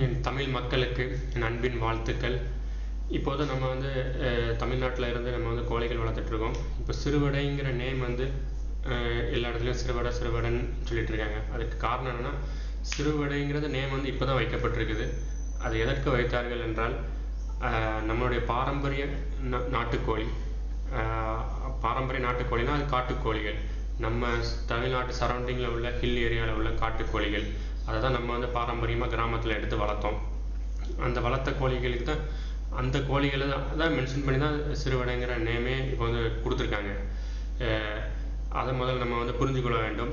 என் தமிழ் மக்களுக்கு என் அன்பின் வாழ்த்துக்கள். இப்போது நம்ம வந்து தமிழ்நாட்டில் இருந்து நம்ம வந்து கோழிகள் வளர்த்துட்ருக்கோம். இப்போ சிறுவடைங்கிற நேம் வந்து எல்லா இடத்துலையும் சிறுவடை சிறுவடைன்னு சொல்லிட்டு இருக்காங்க அதுக்கு காரணம் என்னென்னா சிறுவடைங்கிறது நேம் வந்து இப்போ தான் வைக்கப்பட்டிருக்குது. அது எதற்கு வைத்தார்கள் என்றால் நம்மளுடைய பாரம்பரிய நா- நாட்டுக்கோழி. பாரம்பரிய நாட்டுக்கோழினா அது காட்டுக்கோழிகள். நம்ம ஸ்- தமிழ்நாட்டு சரௌண்டிங்கில் உள்ள ஹில் ஏரியாவில் உள்ள காட்டுக்கோழிகள். அதை தான் நம்ம வந்து பாரம்பரியமாக கிராமத்தில் எடுத்து வளர்த்தோம். அந்த வளர்த்த கோழிகளுக்கு தான் அந்த கோழிகளை தான் அதான் மென்ஷன் பண்ணி தான் சிறுவடைங்கிற நேமே இப்போ வந்து கொடுத்துருக்காங்க. அதை முதல்ல நம்ம வந்து புரிஞ்சுக்கொள்ள வேண்டும்.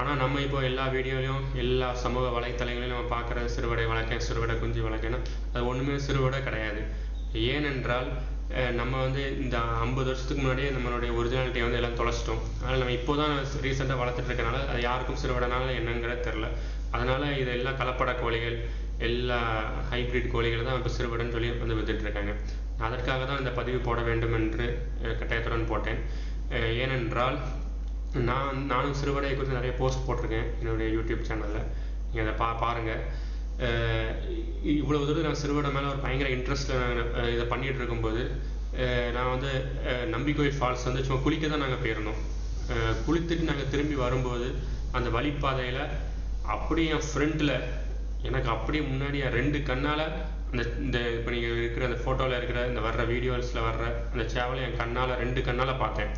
ஆனால் நம்ம இப்போ எல்லா வீடியோலையும் எல்லா சமூக வலைத்தளங்களையும் நம்ம பார்க்குற சிறுவடை வளர்க்க சிறுவடை குஞ்சு வளர்க்கன்னா அது ஒன்றுமே சிறுவடை கிடையாது. ஏனென்றால் நம்ம வந்து இந்த ஐம்பது வருஷத்துக்கு முன்னாடியே நம்மளுடைய ஒரிஜினாலிட்டியை வந்து எல்லாம் தொலைச்சிட்டோம். அதனால் நம்ம இப்போ தான் ரீசெண்டாக வளர்த்துட்டு இருக்கனால அது யாருக்கும் சிறுவடைனால என்னங்கிறது தெரில அதனால் இது எல்லாம் கலப்பட கோழிகள் எல்லா ஹைப்ரிட் கோழிகள் தான் இப்போ சிறுவடைன்னு சொல்லி வந்து வித்துட்டு இருக்காங்க. அதற்காக தான் இந்த பதிவு போட வேண்டும் என்று கட்டாயத்துடன் போட்டேன். ஏனென்றால் நான் நானும் சிறுவடையை குறித்து நிறைய போஸ்ட் போட்டிருக்கேன் என்னுடைய யூடியூப் சேனலில் நீங்கள் அதை பா பாருங்கள் இவ்வளோ தூரம் நான் சிறுவடை மேலே ஒரு பயங்கர இன்ட்ரெஸ்ட்டில் நான் இதை பண்ணிகிட்டு இருக்கும்போது நான் வந்து நம்பிக்கோயில் ஃபால்ஸ் வந்து சும்மா குளிக்க தான் நாங்கள் போயிருந்தோம். குளித்துட்டு நாங்கள் திரும்பி வரும்போது அந்த வழிப்பாதையில் அப்படியே என் ஃப்ரண்ட்டில் எனக்கு அப்படியே முன்னாடி என் ரெண்டு கண்ணால் அந்த இந்த இப்போ நீங்கள் இருக்கிற அந்த ஃபோட்டோவில் இருக்கிற இந்த வர்ற வீடியோஸில் வர்ற அந்த சேவலை என் கண்ணால் ரெண்டு கண்ணால் பார்த்தேன்.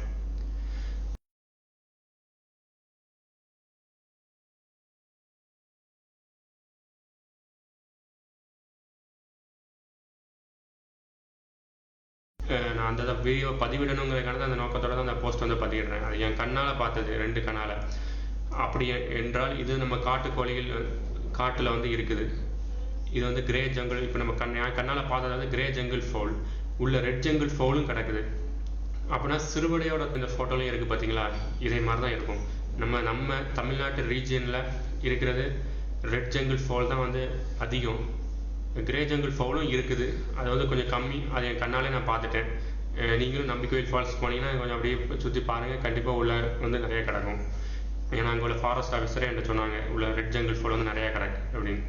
நான் அந்த வீடியோ பதிவிடணுங்கிறதுக்கான அந்த நோக்கத்தோட தான் அந்த போஸ்ட் வந்து பதிவிடுறேன். அது என் கண்ணால் பார்த்தது ரெண்டு கண்ணால். அப்படி என்றால் இது நம்ம காட்டுக்கோழிகள் காட்டில் வந்து இருக்குது. இது வந்து கிரே ஜங்கிள் இப்போ நம்ம கண் கண்ணால் பார்த்தது வந்து கிரே ஜங்கிள் ஃபோல் உள்ள ரெட் ஜங்கிள் ஃபோலும் கிடக்குது. அப்படின்னா சிறுவடையோட இந்த ஃபோட்டோலையும் இருக்குது பார்த்தீங்களா இதே மாதிரி தான் இருக்கும். நம்ம நம்ம தமிழ்நாட்டு ரீஜியனில் இருக்கிறது ரெட் ஜங்கிள் ஃபோல் தான் வந்து அதிகம். கிரே ஜங்கிள் ஃபவுலும் இருக்குது. அது வந்து கொஞ்சம் கம்மி. அது என் கண்ணாலே நான் பார்த்துட்டேன். நீங்களும் நம்பிக்கை ஃபால்ஸ் போனீங்கன்னா கொஞ்சம் அப்படியே சுற்றி பாருங்கள் கண்டிப்பாக உள்ள வந்து நிறைய கிடக்கும். ஏன்னா அங்கே உள்ள ஃபாரஸ்ட் ஆஃபீஸரே என்கிட்ட சொன்னாங்க உள்ள ரெட் ஜங்கிள் ஃபோல் வந்து நிறையா கிடக்கு அப்படின்னு.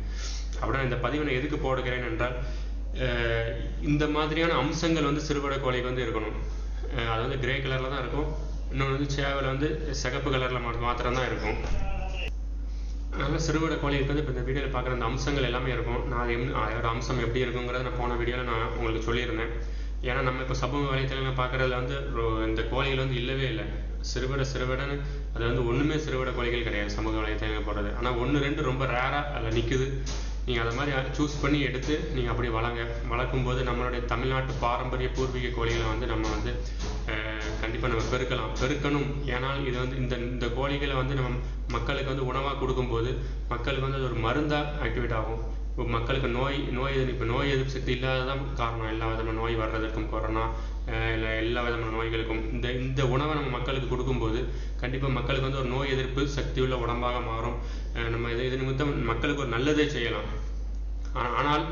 அப்படின்னா இந்த பதிவை நான் எதுக்கு போடுகிறேன் என்றால் இந்த மாதிரியான அம்சங்கள் வந்து சிறுவடை கோழிக்கு வந்து இருக்கணும். அது வந்து கிரே கலரில் தான் இருக்கும். இன்னொன்று வந்து சேவல் வந்து சிகப்பு கலரில் மாத்திரம் தான் இருக்கும். அதனால் சிறுவிட கோழிகளுக்கு வந்து இப்போ இந்த வீடியோவில் பார்க்குற அந்த அம்சங்கள் எல்லாமே இருக்கும். நான் அது எம் அதோட அம்சம் எப்படி இருக்குங்கிறத நான் போன வீடியோவில் நான் உங்களுக்கு சொல்லியிருந்தேன். ஏன்னா நம்ம இப்போ சமூக வலைத்தளங்கள் பார்க்குறதுல வந்து இந்த கோழிகள் வந்து இல்லவே இல்லை. சிறுவிட சிறுவிடன்னு அது வந்து ஒன்றுமே சிறுவிட கோழிகள் கிடையாது சமூக வலைத்தளங்கள் போடுறது. ஆனால் ஒன்று ரெண்டு ரொம்ப ரேராக அதில் நிற்குது நீங்கள் அதை மாதிரி சூஸ் பண்ணி எடுத்து நீங்கள் அப்படி வளங்க. வளர்க்கும் போது நம்மளுடைய தமிழ்நாட்டு பாரம்பரிய பூர்வீக கோழிகளை வந்து நம்ம வந்து கண்டிப்பாக நம்ம பெருக்கலாம். பெருக்கணும். ஏன்னால் இது வந்து இந்த இந்த கோழிகளை வந்து நம்ம மக்களுக்கு வந்து உணவாக கொடுக்கும்போது மக்களுக்கு வந்து அது ஒரு மருந்தாக ஆக்டிவேட் ஆகும். இப்போ மக்களுக்கு நோய் நோய் எதிர்ப்பு இப்போ நோய் எதிர்ப்பு சக்தி இல்லாததான் காரணம். எல்லா விதமான நோய் வர்றதற்கும் கொரோனா இல்லை எல்லா விதமான நோய்களுக்கும். இந்த இந்த உணவை நம்ம மக்களுக்கு கொடுக்கும்போது கண்டிப்பாக மக்களுக்கு வந்து ஒரு நோய் எதிர்ப்பு சக்தி உள்ள உடம்பாக மாறும். நம்ம இது இது நிமித்தம் மக்களுக்கு ஒரு நல்லதே செய்யலாம். ஆனால்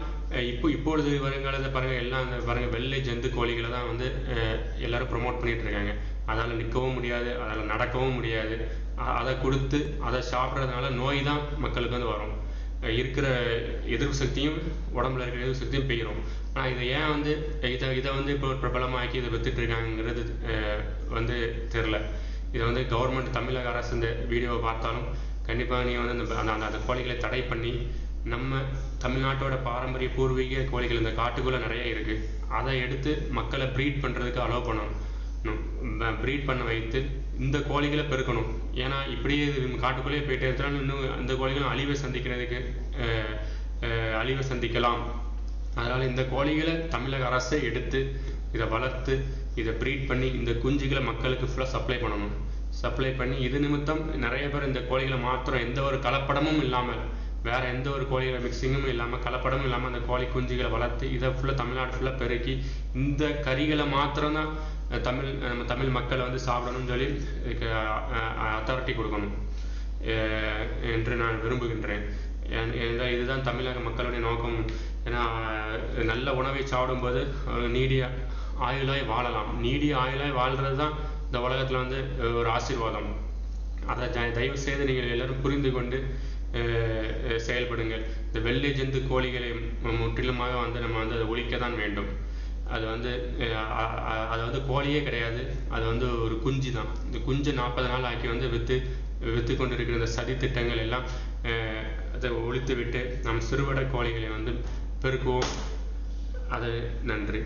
இப்போ இப்பொழுது வருங்காலத்தை பாருங்க எல்லாம் அந்த பாருங்க வெள்ளை ஜந்து கோழிகளை தான் வந்து எல்லாரும் ப்ரொமோட் பண்ணிட்டு இருக்காங்க. அதால் நிற்கவும் முடியாது அதால் நடக்கவும் முடியாது. அதை கொடுத்து அதை சாப்பிட்றதுனால நோய் தான் மக்களுக்கு வந்து வரும். இருக்கிற எதிர்ப்பு சக்தியும் உடம்புல இருக்கிற எதிர்ப்பு சக்தியும் போயிடும் ஆனால் இதை ஏன் வந்து இதை இதை வந்து இப்போ பிரபலமாக்கி இதை வித்துட்டு இருக்காங்கிறது வந்து தெரில இதை வந்து கவர்மெண்ட் தமிழக அரசு இந்த வீடியோவை பார்த்தாலும் கண்டிப்பாக நீ வந்து அந்த அந்த அந்த கோழிகளை தடை பண்ணி நம்ம தமிழ்நாட்டோட பாரம்பரிய பூர்வீக கோழிகள் இந்த காட்டுக்குள்ளே நிறைய இருக்குது அதை எடுத்து மக்களை ப்ரீட் பண்ணுறதுக்கு அலோவ் பண்ணணும். ப்ரீட் பண்ண வைத்து இந்த கோழிகளை பெருக்கணும். ஏன்னா இப்படியே காட்டுக்குள்ளேயே போயிட்டே இருந்தாலும் இன்னும் அந்த கோழிகளும் அழிவை சந்திக்கிறதுக்கு அழிவை சந்திக்கலாம். அதனால் இந்த கோழிகளை தமிழக அரசே எடுத்து இதை வளர்த்து இதை ப்ரீட் பண்ணி இந்த குஞ்சுகளை மக்களுக்கு ஃபுல்லாக சப்ளை பண்ணணும். சப்ளை பண்ணி இது நிமித்தம் நிறைய பேர் இந்த கோழிகளை மாத்திரம் எந்த ஒரு கலப்படமும் இல்லாமல் வேற எந்த ஒரு கோழிகளை மிக்சிங்கும் இல்லாமல் கலப்படமும் இல்லாமல் அந்த கோழி குஞ்சுகளை வளர்த்து இதை ஃபுல்லாக தமிழ்நாடு ஃபுல்லாக பெருக்கி இந்த கறிகளை மாத்திரம்தான் தமிழ் நம்ம தமிழ் மக்களை வந்து சாப்பிடணும்னு சொல்லி இதுக்கு அத்தாரிட்டி கொடுக்கணும். என்று நான் விரும்புகின்றேன். இதுதான் தமிழக மக்களுடைய நோக்கம். ஏன்னா நல்ல உணவை சாப்பிடும்போது நீடிய ஆயுளாய் வாழலாம். நீடிய ஆயுளாய் வாழ்றது தான் இந்த உலகத்தில் வந்து ஒரு ஆசீர்வாதம். அதை த- தயவு செய்து நீங்கள் எல்லாரும் புரிந்து கொண்டு செயல்படுங்கள். இந்த வெள்ளை ஜந்து கோழிகளை முற்றிலுமாக வந்து நம்ம வந்து அதை ஒழிக்க தான் வேண்டும். அது வந்து அது வந்து கோழியே கிடையாது. அது வந்து ஒரு குஞ்சு தான். இந்த குஞ்சு நாற்பது நாள் ஆக்கி வந்து விற்று விற்று கொண்டு இருக்கிற இந்த சதி திட்டங்கள் எல்லாம் அதை ஒழித்து விட்டு நம் சிறுவடை கோழிகளை வந்து பெருக்குவோம். அது நன்றி.